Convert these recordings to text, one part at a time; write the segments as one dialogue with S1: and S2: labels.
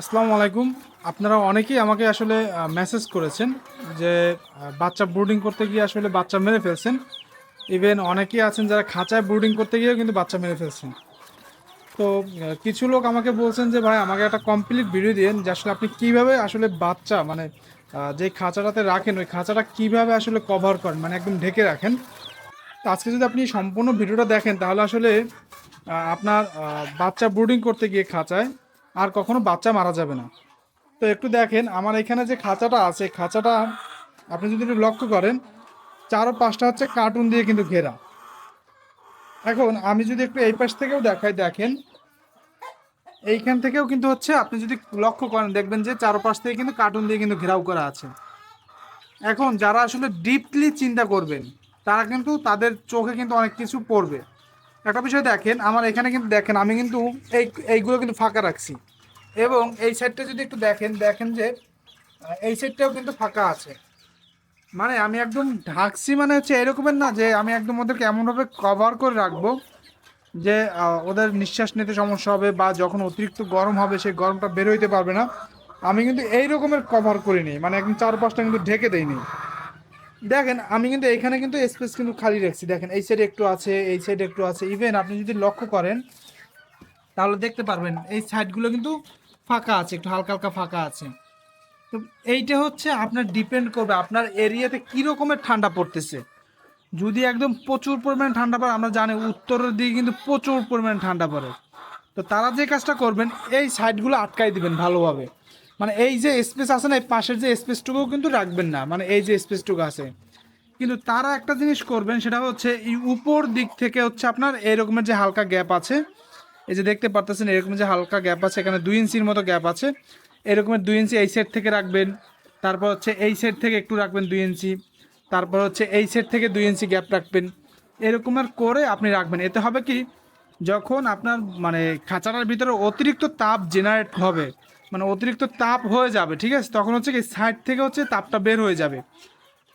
S1: আসসালামু আলাইকুম। আপনারা অনেকেই আমাকে আসলে মেসেজ করেছেন যে বাচ্চা ব্রুডিং করতে গিয়ে আসলে বাচ্চা মেরে ফেলছেন। ইভেন অনেকেই আছেন যারা খাঁচায় ব্রুডিং করতে গিয়েও কিন্তু বাচ্চা মেরে ফেলছেন। তো কিছু লোক আমাকে বলছেন যে, ভাই, আমাকে একটা কমপ্লিট ভিডিও দিন যে, আসলে আপনি কীভাবে আসলে বাচ্চা মানে যে খাঁচাটাতে রাখেন, ওই খাঁচাটা কীভাবে আসলে কভার করেন মানে একদম ঢেকে রাখেন? তো আজকে যদি আপনি সম্পূর্ণ ভিডিওটা দেখেন, তাহলে আসলে আপনার বাচ্চা ব্রুডিং করতে গিয়ে খাঁচায় আর কখনো বাচ্চা মারা যাবে না। তো একটু দেখেন, আমার এখানে যে খাঁচাটা আছে খাঁচাটা আপনি যদি একটু লক্ষ্য করেন চার পাঁচটা হচ্ছে কার্টুন দিয়ে কিন্তু ঘেরা। এখন আমি যদি একটু এই পাশ থেকেও দেখাই, দেখেন, এইখান থেকেও কিন্তু হচ্ছে, আপনি যদি লক্ষ্য করেন, দেখবেন যে চারপাশ থেকে কিন্তু কার্টুন দিয়ে কিন্তু ঘেরাও করা আছে। এখন যারা আসলে ডিপলি চিন্তা করবেন, তারা কিন্তু তাদের চোখে কিন্তু অনেক কিছু পড়বে। একটা বিষয় দেখেন, আমার এখানে কিন্তু দেখেন, আমি কিন্তু এই, এইগুলো কিন্তু ফাঁকা রাখছি। এবং এই সাইডটা যদি একটু দেখেন দেখেন যে এই সাইডটাও কিন্তু ফাঁকা আছে। মানে আমি একদম ঢাকছি মানে হচ্ছে এরকমের না যে, আমি একদম ওদেরকে এমনভাবে কভার করে রাখব যে ওদের নিঃশ্বাস নিতে সমস্যা হবে বা যখন অতিরিক্ত গরম হবে সেই গরমটা বের হইতে পারবে না। আমি কিন্তু এই রকমের কভার করিনি মানে একদম চার পাঁচটা কিন্তু ঢেকে দেইনি। দেখেন, আমি কিন্তু এখানে কিন্তু স্পেস কিন্তু খালি রাখছি। দেখেন, এই সাইডে একটু আছে, এই সাইডে একটু আছে। ইভেন আপনি যদি লক্ষ্য করেন, তাহলে দেখতে পারবেন এই সাইডগুলো কিন্তু ফাঁকা আছে, একটু হালকা হালকা ফাঁকা আছে। তো এইটা হচ্ছে আপনার ডিপেন্ড করবে, আপনার এরিয়াতে কী রকমের ঠান্ডা পড়তেছে। যদি একদম প্রচুর পরিমাণে ঠান্ডা পড়ে, আমরা জানি উত্তরের দিকে কিন্তু প্রচুর পরিমাণে ঠান্ডা পড়ে। তো তারা যে কাজটা করবেন, এই সাইডগুলো আটকাই দিবেন ভালোভাবে। মানে এই যে স্পেস আছে না, এই পাশের যে স্পেসটুকুও কিন্তু রাখবেন না মানে এই যে স্পেসটুকু আছে। কিন্তু তারা একটা জিনিস করবেন, সেটা হচ্ছে এই উপর দিক থেকে হচ্ছে আপনার এরকমের যে হালকা গ্যাপ আছে এই যে দেখতে পারতেছেন, এরকম যে হালকা গ্যাপ আছে, এখানে দুই ইঞ্চির মতো গ্যাপ আছে। এরকমের দুই ইঞ্চি এই সাইড থেকে রাখবেন, তারপর হচ্ছে এই সাইড থেকে একটু রাখবেন দুই ইঞ্চি, তারপর হচ্ছে এই সাইড থেকে দুই ইঞ্চি গ্যাপ রাখবেন। এরকমের করে আপনি রাখবেন। এতে হবে কি, যখন আপনার মানে খাঁচাটার ভিতরে অতিরিক্ত তাপ জেনারেট হবে মানে অতিরিক্ত তাপ হয়ে যাবে, ঠিক আছে? তখন হচ্ছে কি সাইড থেকে হচ্ছে তাপটা বের হয়ে যাবে।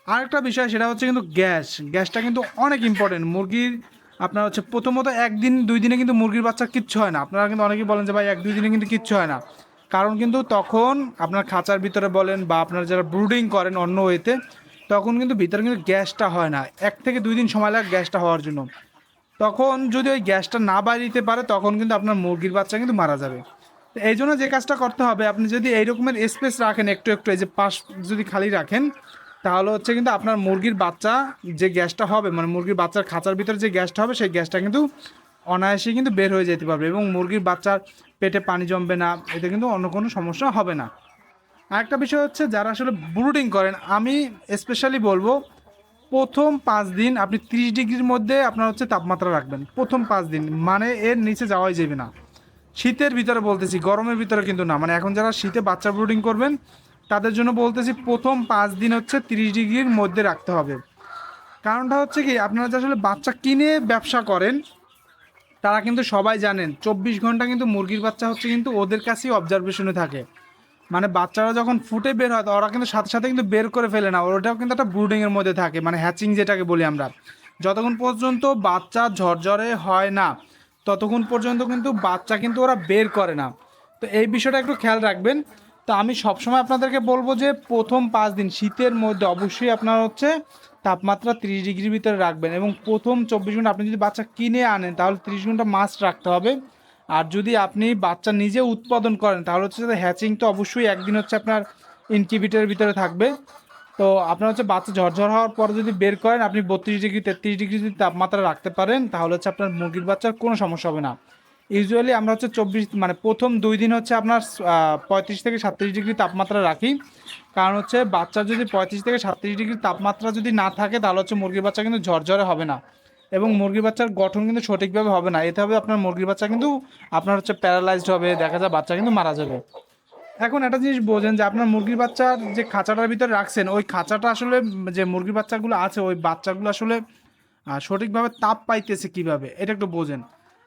S1: আরেকটা বিষয়, সেটা হচ্ছে কিন্তু গ্যাস। গ্যাসটা কিন্তু অনেক ইম্পর্টেন্ট মুরগির আপনার হচ্ছে প্রথমত একদিন, দুই দিনে কিন্তু মুরগির বাচ্চা কিচ্ছু হয় না। আপনারা কিন্তু অনেকেই বলেন যে ভাই এক, দুই দিনে কিন্তু কিচ্ছু হয় না। কারণ কিন্তু তখন আপনার খাঁচার ভিতরে বলেন বা আপনারা যারা ব্রুডিং করেন অন্য ওয়েতে, তখন কিন্তু ভিতরে কিন্তু গ্যাসটা হয় না। এক থেকে দুই দিন সময় লাগে গ্যাসটা হওয়ার জন্য। তখন যদি ওই গ্যাসটা না দিতে পারে, তখন কিন্তু আপনার মুরগির বাচ্চা কিন্তু মারা যাবে। তো এই জন্য যে কাজটা করতে হবে, আপনি যদি এই রকমের স্পেস রাখেন, একটু একটু, এই যে পাশ যদি খালি রাখেন তাহলে হচ্ছে কিন্তু আপনার মুরগির বাচ্চা যে গ্যাসটা হবে মানে মুরগির বাচ্চার খাঁচার ভিতরে যে গ্যাসটা হবে, সেই গ্যাসটা কিন্তু অনায়াসে কিন্তু বের হয়ে যেতে পারবে এবং মুরগির বাচ্চার পেটে পানি জমবে না, এতে কিন্তু অন্য কোনো সমস্যা হবে না। আরেকটা বিষয় হচ্ছে যারা আসলে ব্রুডিং করেন, আমি স্পেশালি বলব প্রথম পাঁচ দিন আপনি ত্রিশ ডিগ্রির মধ্যে আপনার হচ্ছে তাপমাত্রা রাখবেন, প্রথম পাঁচ দিন মানে এর নিচে যাওয়াই যাবে না। শীতের ভিতরে বলতেছি, গরমের ভিতরে কিন্তু না মানে এখন যারা শীতে বাচ্চা ব্রুডিং করবেন তাদের জন্য বলতেছি প্রথম পাঁচ দিন হচ্ছে তিরিশ ডিগ্রির মধ্যে রাখতে হবে। কারণটা হচ্ছে কি, আপনারা যে আসলে বাচ্চা কিনে ব্যবসা করেন, তারা কিন্তু সবাই জানেন, চব্বিশ ঘণ্টা কিন্তু মুরগির বাচ্চা হচ্ছে কিন্তু ওদের কাছেই অবজারভেশনে থাকে। মানে বাচ্চারা যখন ফুটে বের হয়, ওরা কিন্তু সাথে সাথে কিন্তু বের করে ফেলে না, ওটাও কিন্তু একটা ব্রুডিংয়ের মধ্যে থাকে মানে হ্যাচিং যেটাকে বলি আমরা। যতক্ষণ পর্যন্ত বাচ্চা ঝরঝরে হয় না, ততক্ষণ পর্যন্ত কিন্তু বাচ্চা কিন্তু ওরা বের করে না। তো এই বিষয়টা একটু খেয়াল রাখবেন তো আমি সবসময় আপনাদেরকে বলব যে প্রথম পাঁচ দিন শীতের মধ্যে অবশ্যই আপনার হচ্ছে তাপমাত্রা তিরিশ ডিগ্রির ভিতরে রাখবেন এবং প্রথম চব্বিশ ঘণ্টা আপনি যদি বাচ্চা কিনে আনেন, তাহলে তিরিশ ঘণ্টা মাস্ট রাখতে হবে। আর যদি আপনি বাচ্চা নিজে উৎপাদন করেন, তাহলে হচ্ছে হ্যাচিং তো অবশ্যই একদিন হচ্ছে আপনার ইনকিউবেটরের ভিতরে থাকবে। তো আপনার হচ্ছে বাচ্চা ঝরঝর হওয়ার পর যদি বের করেন, আপনি বত্রিশ ডিগ্রি, তেত্রিশ ডিগ্রি যদি তাপমাত্রা রাখতে পারেন, তাহলে হচ্ছে আপনার মুরগির বাচ্চার কোনো সমস্যা হবে না। ইউজুয়ালি আমরা হচ্ছে চব্বিশ মানে প্রথম দুই দিন হচ্ছে আপনার পঁয়ত্রিশ থেকে সাতত্রিশ ডিগ্রি তাপমাত্রা রাখি। কারণ হচ্ছে বাচ্চার যদি পঁয়ত্রিশ থেকে সাতত্রিশ ডিগ্রি তাপমাত্রা যদি না থাকে, তাহলে হচ্ছে মুরগির বাচ্চা কিন্তু ঝরঝরে হবে না। এবং মুরগির বাচ্চার গঠন কিন্তু সঠিকভাবে হবে না। এতে হবে আপনার মুরগির বাচ্চা কিন্তু, আপনার হচ্ছে প্যারালাইজড হবে, দেখা যায় বাচ্চা কিন্তু মারা যাবে। এখন একটা জিনিস বোঝেন যে আপনার মুরগির বাচ্চার যে খাঁচাটার ভিতরে রাখছেন, ওই খাঁচাটা আসলে যে মুরগির বাচ্চাগুলো আছে, ওই বাচ্চাগুলো আসলে সঠিকভাবে তাপ পাইতেছে কীভাবে? এটা একটু বোঝেন।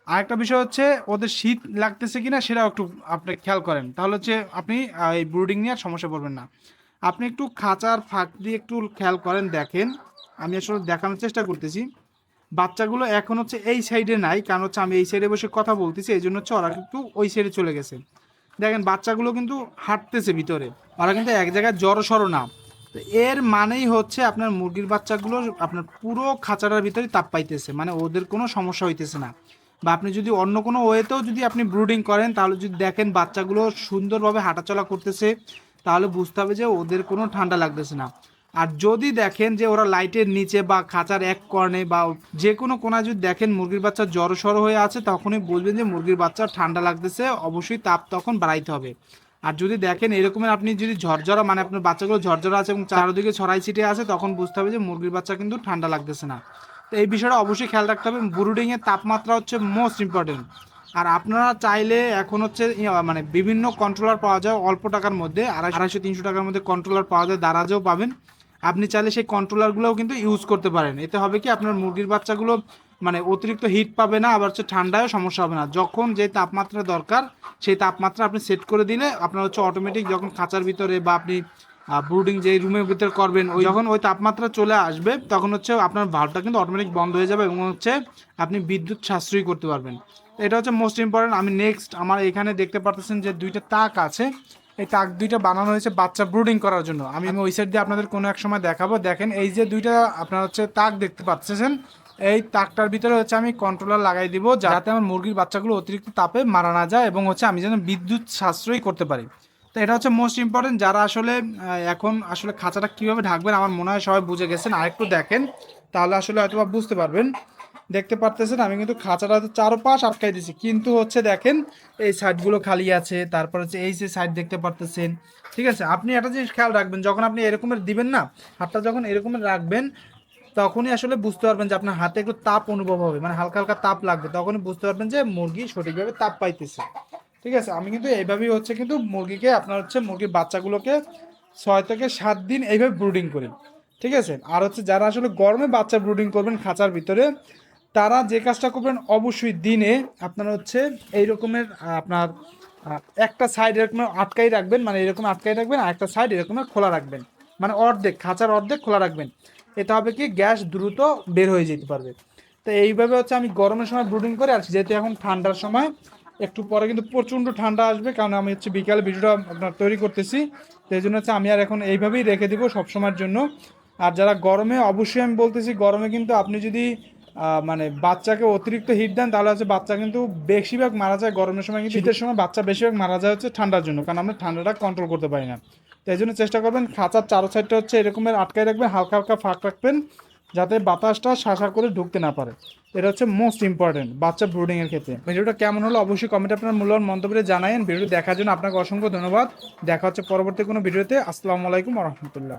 S1: আর একটা বিষয় হচ্ছে, ওদের শীত লাগতেছে কিনা সেটাও একটু আপনি খেয়াল করেন। তাহলে হচ্ছে আপনি এই ব্রুডিং নিয়ে সমস্যা পড়বেন না। আপনি একটু খাঁচার ফাঁক দিয়ে একটু খেয়াল করেন, দেখেন। আমি আসলে দেখানোর চেষ্টা করতেছি। বাচ্চাগুলো এখন হচ্ছে এই সাইডে নাই, কারণ হচ্ছে আমি এই সাইডে বসে কথা বলতেছি, এই জন্য হচ্ছে ওরা একটু ওই সাইডে চলে গেছে। দেখেন, বাচ্চাগুলো কিন্তু হাঁটতেছে ভিতরে। ওরা কিন্তু এক জায়গায় জড়ো সড়ো না। তো এর মানেই হচ্ছে আপনার মুরগির বাচ্চাগুলো আপনার পুরো খাঁচাটার ভিতরে তাপ পাইতেছে। মানে ওদের কোনো সমস্যা হইতেছে না। বা আপনি যদি অন্য কোনো ওয়েতেও যদি আপনি ব্রুডিং করেন, তাহলে যদি দেখেন বাচ্চাগুলো সুন্দরভাবে হাঁটাচলা করতেছে, তাহলে বুঝতে হবে যে ওদের কোনো ঠান্ডা লাগতেছে না। আর যদি দেখেন যে ওরা লাইটের নিচে বা খাঁচার এক কর্নে বা যে কোনো কোনায় যদি দেখেন মুরগির বাচ্চা জড়সড় হয়ে আছে, তখনই বুঝবেন যে মুরগির বাচ্চা ঠান্ডা লাগতেছে, অবশ্যই তাপ তখন বাড়াইতে হবে। আর যদি দেখেন এরকমের আপনি যদি ঝরঝরা মানে আপনার বাচ্চাগুলো ঝরঝরা আছে এবং চারদিকে ছড়াই ছিটে আছে, তখন বুঝতে হবে যে মুরগির বাচ্চা কিন্তু ঠান্ডা লাগতেছে না। তো এই বিষয়টা অবশ্যই খেয়াল রাখতে হবে। ব্রুডিং এর তাপমাত্রা হচ্ছে মোস্ট ইম্পর্টেন্ট আর আপনারা চাইলে এখন হচ্ছে মানে বিভিন্ন কন্ট্রোলার পাওয়া যায় অল্প টাকার মধ্যে। আড়াই আড়াইশো, তিনশো টাকার মধ্যে কন্ট্রোলার পাওয়া যায়, দারাজেও পাবেন। আপনি চাইলে সেই কন্ট্রোলারগুলোও কিন্তু ইউজ করতে পারেন। এতে হবে কি, আপনার মুরগির বাচ্চাগুলো মানে অতিরিক্ত হিট পাবে না, আবার হচ্ছে ঠান্ডায়ও সমস্যা হবে না। যখন যে তাপমাত্রা দরকার, সেই তাপমাত্রা আপনি সেট করে দিলে আপনার হচ্ছে অটোমেটিক যখন খাঁচার ভিতরে বা আপনি ব্রুডিং যে রুমের ভিতরে করবেন, ওই যখন ওই তাপমাত্রা চলে আসবে, তখন হচ্ছে আপনার ভাল্বটা কিন্তু অটোমেটিক বন্ধ হয়ে যাবে এবং হচ্ছে আপনি বিদ্যুৎ সাশ্রয়ী করতে পারবেন। এটা হচ্ছে মোস্ট ইম্পর্টেন্ট আমি নেক্সট আমার এখানে দেখতে পারতেছেন যে দুইটা তাক আছে। এই তাক দুইটা বানানো হয়েছে বাচ্চা ব্রুডিং করার জন্য। আমি ওই সাইড দিয়ে আপনাদের কোনো এক সময় দেখাবো। দেখেন, এই যে দুইটা আপনার হচ্ছে তাক দেখতে পাচ্ছেন এই তাকটার ভিতরে হচ্ছে আমি কন্ট্রোলার লাগাই দিব, যাতে আমার মুরগির বাচ্চাগুলো অতিরিক্ত তাপে মারা না যায় এবং হচ্ছে আমি যেন বিদ্যুৎ সাশ্রয়ী করতে পারি। তো এটা হচ্ছে মোস্ট ইম্পর্টেন্ট যারা আসলে এখন আসলে খাঁচাটা কীভাবে ঢাকবেন আমার মনে হয় সবাই বুঝে গেছেন। আরেকটু দেখেন, তাহলে আসলে হয়তো বুঝতে পারবেন। দেখতে পারতেছেন, আমি কিন্তু খাঁচাটা তো চারোপাশ আটকাই দিয়েছি। কিন্তু হচ্ছে দেখেন, এই সাইডগুলো খালি আছে, তারপর হচ্ছে এই যে সাইড দেখতে পারতেছেন। ঠিক আছে, আপনি একটা জিনিস খেয়াল রাখবেন, যখন আপনি এরকমের দিবেন না, হাতটা যখন এরকমের রাখবেন, তখনই আসলে বুঝতে পারবেন যে আপনার হাতে একটু তাপ অনুভব হবে মানে হালকা হালকা তাপ লাগবে। তখনই বুঝতে পারবেন যে মুরগি সঠিকভাবে তাপ পাইতেছে। ঠিক আছে? আমি কিন্তু এইভাবেই হচ্ছে কিন্তু মুরগিকে, আপনার হচ্ছে মুরগির বাচ্চাগুলোকে ছয় থেকে সাত দিন এইভাবে ব্রুডিং করি, ঠিক আছে? আর হচ্ছে যারা আসলে গরমে বাচ্চা ব্রুডিং করবেন খাঁচার ভিতরে, তারা যে কাজটা করবেন অবশ্যই দিনে আপনার হচ্ছে এই রকমের আপনার একটা সাইড এরকম আটকাই রাখবেন মানে এরকম আটকাই রাখবেন আর একটা সাইড এরকম খোলা রাখবেন। মানে অর্ধেক, খাঁচার অর্ধেক খোলা রাখবেন। এটা হবে কি গ্যাস দ্রুত বের হয়ে যেতে পারবে। তো এইভাবে হচ্ছে আমি গরমের সময় ব্রুডিং করে, আর যেহেতু এখন ঠান্ডার সময় একটু পরে কিন্তু প্রচণ্ড ঠান্ডা আসবে, কারণ আমি হচ্ছে বিকালে ভিডিওটা আপনার তৈরি করতেছি। এই জন্য হচ্ছে আমি আর এখন এইভাবেই রেখে দিব সবসময়ের জন্য। আর যারা গরমে, অবশ্যই আমি বলতেছি, গরমে কিন্তু আপনি যদি মানে বাচ্চাকে অতিরিক্ত হিট দেন, তাহলে হচ্ছে বাচ্চা কিন্তু বেশিরভাগ মারা যায় গরমের সময়, কিন্তু শীতের সময় বাচ্চা বেশিরভাগ মারা যায় হচ্ছে ঠান্ডার জন্য, কারণ আমরা ঠান্ডাটা কন্ট্রোল করতে পারি না। তো এই জন্য চেষ্টা করবেন, খাঁচার চারো সাইডটা হচ্ছে এরকমের আটকায় রাখবেন, হালকা হালকা ফাঁক রাখবেন। যাতে বাতাসটা শাসা করে ঢুকতে না পারে। এটা হচ্ছে মোস্ট ইম্পর্টেন্ট বাচ্চা ব্রুডিং এর ক্ষেত্রে। ভিডিওটা কেমন হলো অবশ্যই কমেন্টে আপনার মূল্যবান মন্তব্যে জানাইন ভিডিও দেখার জন্য আপনাকে অসংখ্য ধন্যবাদ। দেখা হচ্ছে পরবর্তী কোনো ভিডিওতে। আসসালামু আলাইকুম রহমতুল্লাহ।